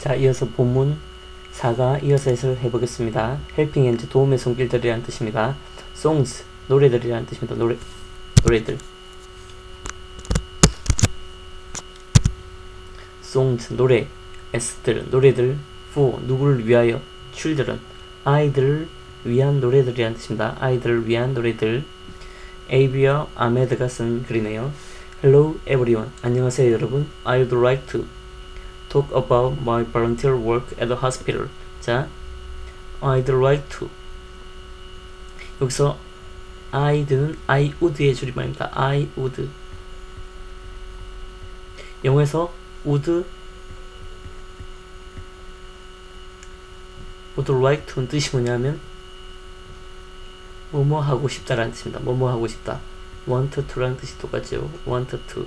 자, 이어서 본문 4가 이어서 해석을 해보겠습니다. helping hand 도움의 손길들이라는 뜻입니다. songs 노래들이라는 뜻입니다. 노래 노래들. songs 노래 s들 노래들 for 누구를 위하여 children 아이들을 위한 노래들이라는 뜻입니다. 아이들을 위한 노래들. 에이비와 아메드가 쓴 글이네요. Hello everyone. 안녕하세요 여러분. I'd like to talk about my volunteer work at the hospital. 자, I'd like to. 여기서 I'd는 I would의 줄임말입니다. I would. 영어에서 would would like to는 뜻이 뭐냐면 뭐뭐 하고 싶다라는 뜻입니다. 뭐뭐 하고 싶다. want to라는 뜻이 똑같죠. want to.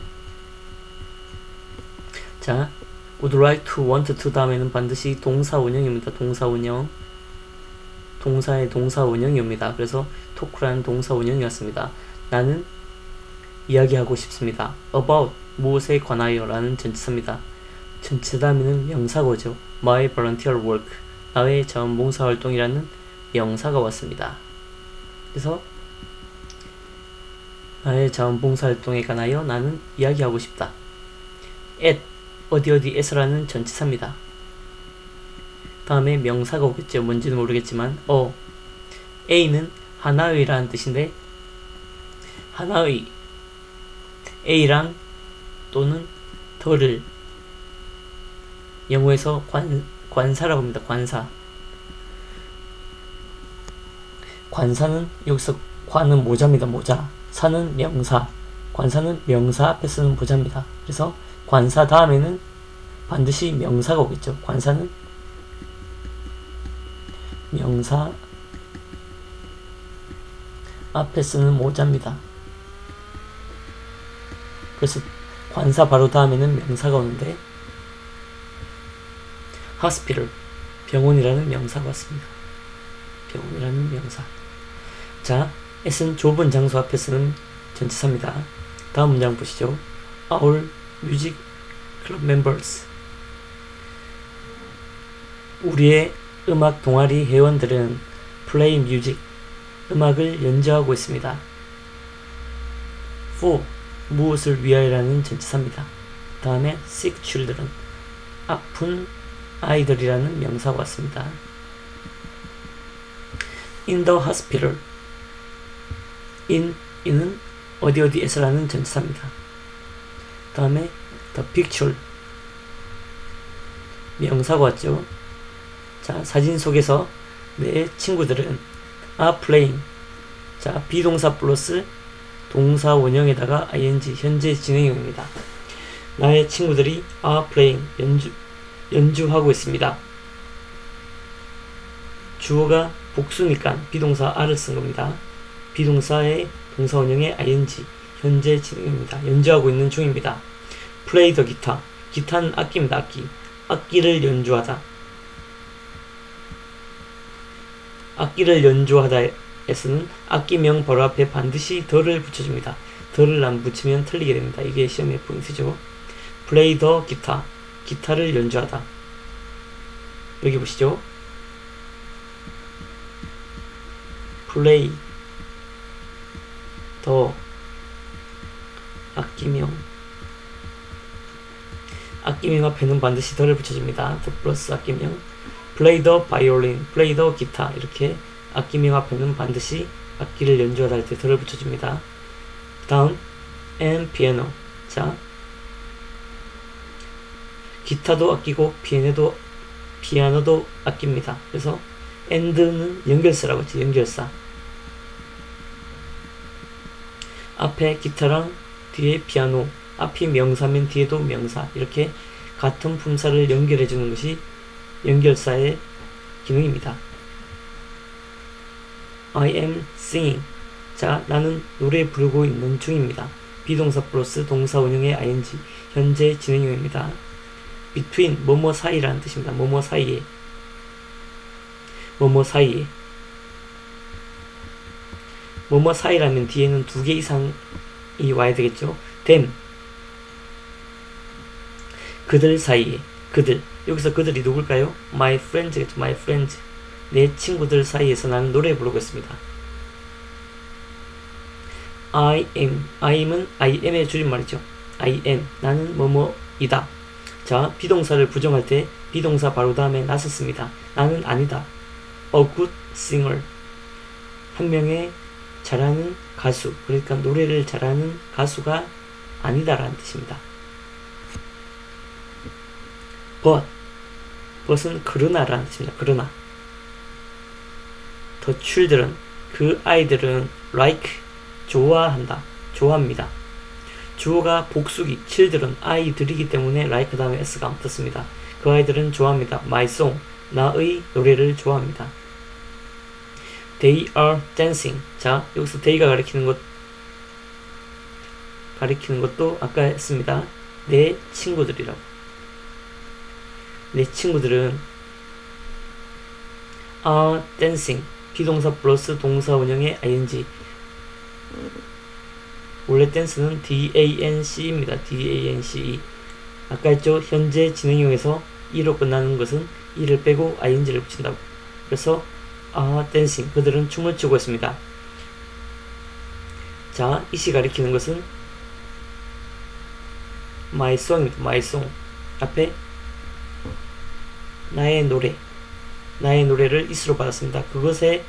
자, would like to, want to 다음에는 반드시 동사 원형입니다. 동사 원형. 동사의 동사 원형입니다. 그래서 talk라는 동사 원형이었습니다. 나는 이야기하고 싶습니다. about 무엇에 관하여 라는 전치사입니다. 전치사 다음에는 명사고죠. my volunteer work 나의 자원봉사 활동이라는 명사가 왔습니다. 그래서 나의 자원봉사 활동에 관하여 나는 이야기하고 싶다. at 어디 어디에서라는 전치사입니다. 다음에 명사가 오겠죠. 뭔지는 모르겠지만 어 A는 하나의라는 뜻인데 하나의 A랑 또는 더를 영어에서 관, 관사라고 합니다. 관사 관사는 여기서 관은 모자입니다. 모자 사는 명사 관사는 명사 앞에 쓰는 모자입니다. 그래서 관사 다음에는 반드시 명사가 오겠죠. 관사는 명사 앞에 쓰는 모자입니다. 그래서 관사 바로 다음에는 명사가 오는데 hospital 병원이라는 명사가 왔습니다. 병원이라는 명사. 자, S는 좁은 장소 앞에 쓰는 전치사입니다. 다음 문장 보시죠. Our music club members. 우리의 음악 동아리 회원들은 play music, 음악을 연주하고 있습니다. for, 무엇을 위하여라는 전치사입니다. 다음에 sick children, 아픈 아이들이라는 명사가 왔습니다. in the hospital, in, in은 어디 어디에서라는 전치사입니다. 다음에 the picture, 명사가 왔죠. 자, 사진 속에서 내 친구들은 are playing. 자, 비동사 플러스 동사 원형에다가 ing 현재 진행형입니다. 나의 친구들이 are playing 연주 연주하고 있습니다. 주어가 복수니까 비동사 are를 쓴 겁니다. 비동사의 동사 원형의 ing 현재 진행입니다. 연주하고 있는 중입니다. play the guitar 기타는 악기입니다. 악기 악기를 연주하다 악기를 연주하다에서는 악기명 바로 앞에 반드시 더를 붙여줍니다. 더를 안 붙이면 틀리게 됩니다. 이게 시험의 포인트죠. play the guitar. 기타를 연주하다. 여기 보시죠. play the 악기명 악기명 앞에는 반드시 더를 붙여줍니다. the 플러스 악기명 play the violin, play the guitar 이렇게 악기명 앞에는 반드시 악기를 연주하다 할때 더를 붙여줍니다. 다음 and piano 자 기타도 악기고 피아노도 피아노도 악기입니다. 그래서 and는 연결사라고 했죠. 연결사 앞에 기타랑 뒤에 피아노 앞이 명사면 뒤에도 명사 이렇게 같은 품사를 연결해 주는 것이 연결사의 기능입니다. I am singing. 자, 나는 노래 부르고 있는 중입니다. 비동사 플러스 동사 원형의 ing, 현재 진행형입니다. between, 뭐뭐 사이라는 뜻입니다. 뭐뭐 사이에. 뭐뭐 사이에. 뭐뭐 사이라면 뒤에는 두 개 이상 이 와야 되겠죠. them. 그들 사이에. 그들. 여기서 그들이 누굴까요? My friends겠죠. My friends. 내 친구들 사이에서 나는 노래 부르고 있습니다. I am. I'm은 I am의 줄임말이죠. I am. 나는 뭐뭐이다. 자, 비동사를 부정할 때 비동사 바로 다음에 나섰습니다. 나는 아니다. A good singer. 한 명의 잘하는 가수. 그러니까 노래를 잘하는 가수가 아니다라는 뜻입니다. but. but은 그러나라는 뜻입니다. 그러나. the children. 그 아이들은 like. 좋아한다. 좋아합니다. 주어가 복수기, children, 아이들이기 때문에 like 다음에 s가 안 붙었습니다. 그 아이들은 좋아합니다. my song, 나의 노래를 좋아합니다. They are dancing. 자, 여기서 they가 가리키는 것, 가리키는 것도 아까 했습니다. 내 친구들이라고. 내 친구들은 are dancing. 비동사 플러스 동사 원형의 ing. 원래 댄스는 DANC입니다. DANCE. 아까 했죠? 현재 진행형에서 E로 끝나는 것은 E를 빼고 ING를 붙인다고. 그래서 아, 댄싱. 그들은 춤을 추고 있습니다. 자, 이 시 가리키는 것은 my song입니다. my song. 앞에 나의 노래. 나의 노래를 이스로 받았습니다. 그것에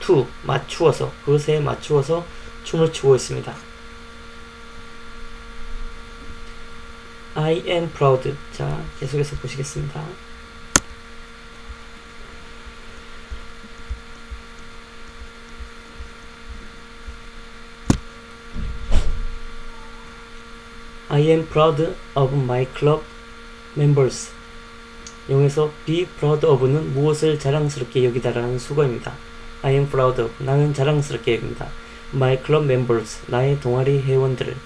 to 맞추어서 그것에 맞추어서 춤을 추고 있습니다. I am proud. 자, 계속해서 보시겠습니다. I am proud of my club members. 영에서 be proud of는 무엇을 자랑스럽게 여기다라는 수거입니다. I am proud of. 나는 자랑스럽게 여깁니다. My club members. 나의 동아리 회원들을.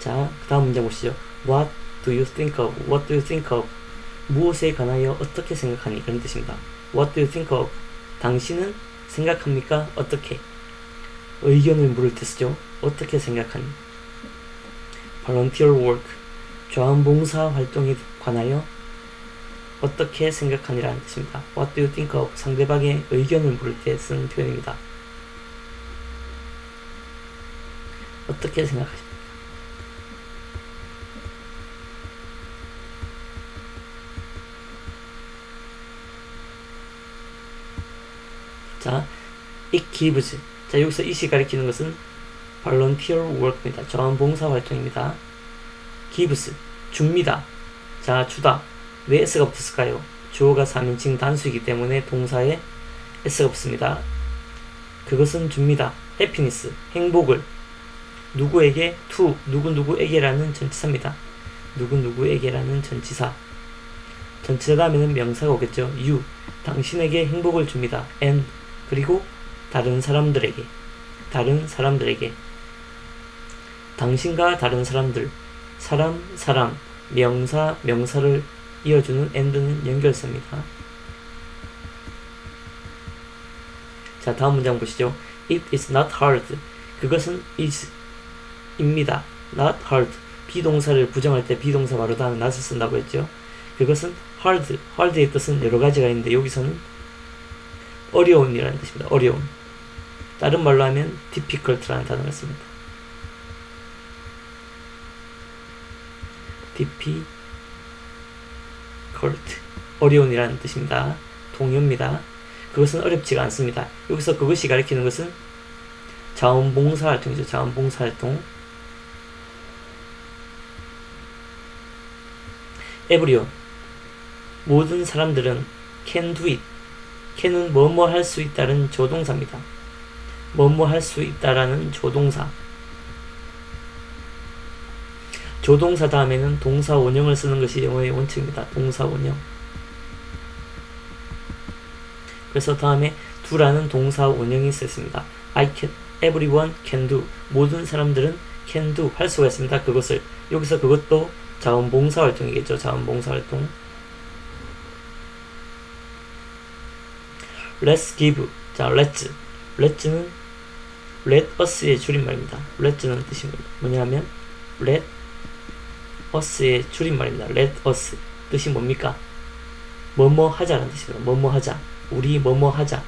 자, 그 다음 문장 보시죠. What do you think of? What do you think of? 무엇에 관하여 어떻게 생각하니? 그런 뜻입니다. What do you think of? 당신은 생각합니까? 어떻게? 의견을 물을 때 쓰죠. 어떻게 생각하니? Volunteer work. 자원봉사 활동에 관하여 어떻게 생각하니라는 뜻입니다. What do you think of? 상대방의 의견을 물을 때 쓰는 표현입니다. 어떻게 생각하십니까? 자, it gives. 자, 여기서 it이 가리키는 것은 volunteer work입니다. 자원봉사 활동입니다. gives. 줍니다. 자, 주다. 왜 s가 붙었을까요? 주어가 3인칭 단수이기 때문에 동사에 s가 붙습니다. 그것은 줍니다. happiness. 행복을. 누구에게? to. 누구누구에게라는 전치사입니다. 누구누구에게라는 전치사. 전치사 다음에는 명사가 오겠죠. you. 당신에게 행복을 줍니다. and. 그리고 다른 사람들에게. 다른 사람들에게. 당신과 다른 사람들. 사람, 사람. 명사, 명사를 이어주는 and는 연결사입니다. 자, 다음 문장 보시죠. It is not hard. 그것은 is 입니다. not hard. 비동사를 부정할 때 비동사 바로 다음에 not을 쓴다고 했죠. 그것은 hard. hard의 뜻은 여러 가지가 있는데 여기서는 어려운이라는 뜻입니다. 어려운. 다른 말로 하면 difficult라는 단어가 있습니다. Difficult. 어려운이라는 뜻입니다. 동요입니다. 그것은 어렵지가 않습니다. 여기서 그것이 가리키는 것은 자원봉사 활동이죠. 자원봉사 활동. everyone. 모든 사람들은 can do it. can은 뭐뭐 할 수 있다는 조동사입니다. 뭐뭐 할 수 있다라는 조동사. 조동사 다음에는 동사 원형을 쓰는 것이 영어의 원칙입니다. 동사 원형. 그래서 다음에 do라는 동사 원형이 쓰였습니다. I can, everyone can do. 모든 사람들은 can do. 할 수가 있습니다. 그것을. 여기서 그것도 자원봉사 활동이겠죠. 자원봉사 활동. Let's give. 자, let's. let's는 let us의 줄임말입니다. let's는 뜻이 뭐냐면 let us의 줄임말입니다. let us 뜻이 뭡니까? 뭐뭐 하자라는 뜻입니다. 뭐뭐 하자. 우리 뭐뭐 하자.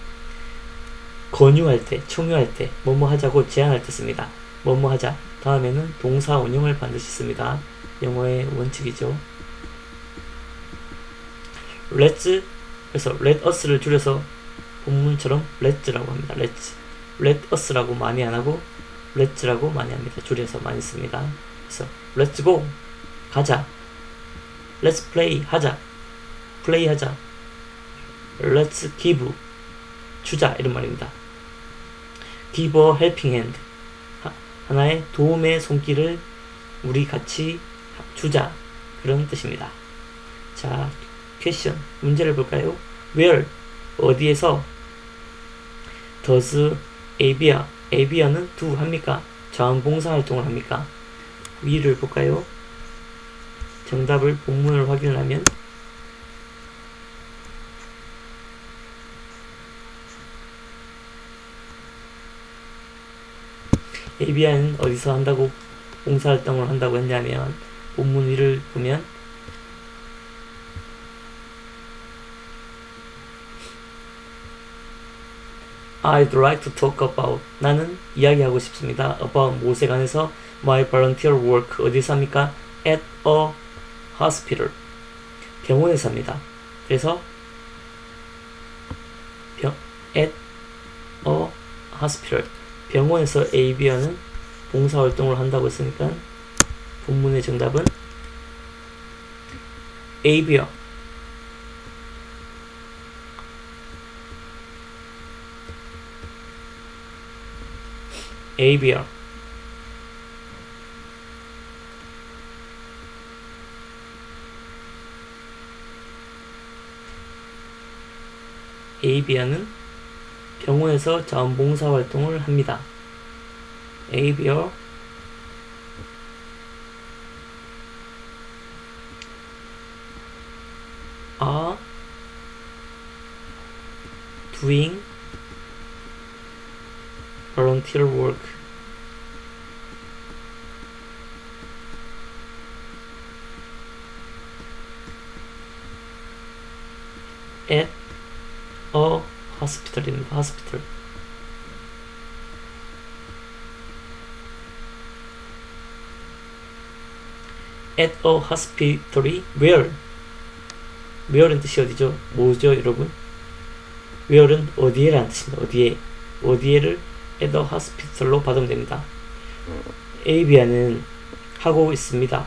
권유할 때, 청유할 때, 뭐뭐 하자고 제안할 때 씁니다. 뭐뭐 하자. 다음에는 동사 원형을 반드시 씁니다. 영어의 원칙이죠. let's 그래서 let us를 줄여서 본문처럼 let's라고 합니다. let's let us라고 많이 안 하고 let's라고 많이 합니다. 줄여서 많이 씁니다. 그래서 let's go 가자 let's play 하자 play 하자 let's give 주자 이런 말입니다. give a helping hand 하, 하나의 도움의 손길을 우리 같이 주자 그런 뜻입니다. 자, 퀘션 문제를 볼까요? Where 어디에서 does Avia Avia는 do 합니까? 자원봉사 활동을 합니까? 위를 볼까요? 정답을 본문을 확인하면 ABI는 어디서 한다고 봉사활동을 한다고 했냐면 본문 위를 보면 I'd like to talk about 나는 이야기하고 싶습니다. about 무엇에 관해서 my volunteer work 어디서 합니까? at a hospital 병원에서 합니다. 그래서 병 at a hospital. 병원에서 ABR은 봉사활동을 한다고 했으니까 본문의 정답은 ABR ABR는 병원에서 자원봉사 활동을 합니다. ABR are doing volunteer work at hospital입니다. hospital. at a hospital이 where where는 뜻이 어디죠? 뭐죠, 여러분? where는 어디에라는 뜻입니다. 어디에 어디에를 at a hospital로 받으면 됩니다. ABI는 하고 있습니다.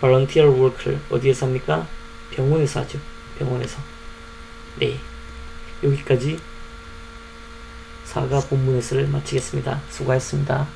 volunteer work를 어디에서 합니까? 병원에서 하죠. 병원에서. 네. 여기까지 사과 본문 해설을 마치겠습니다. 수고하셨습니다.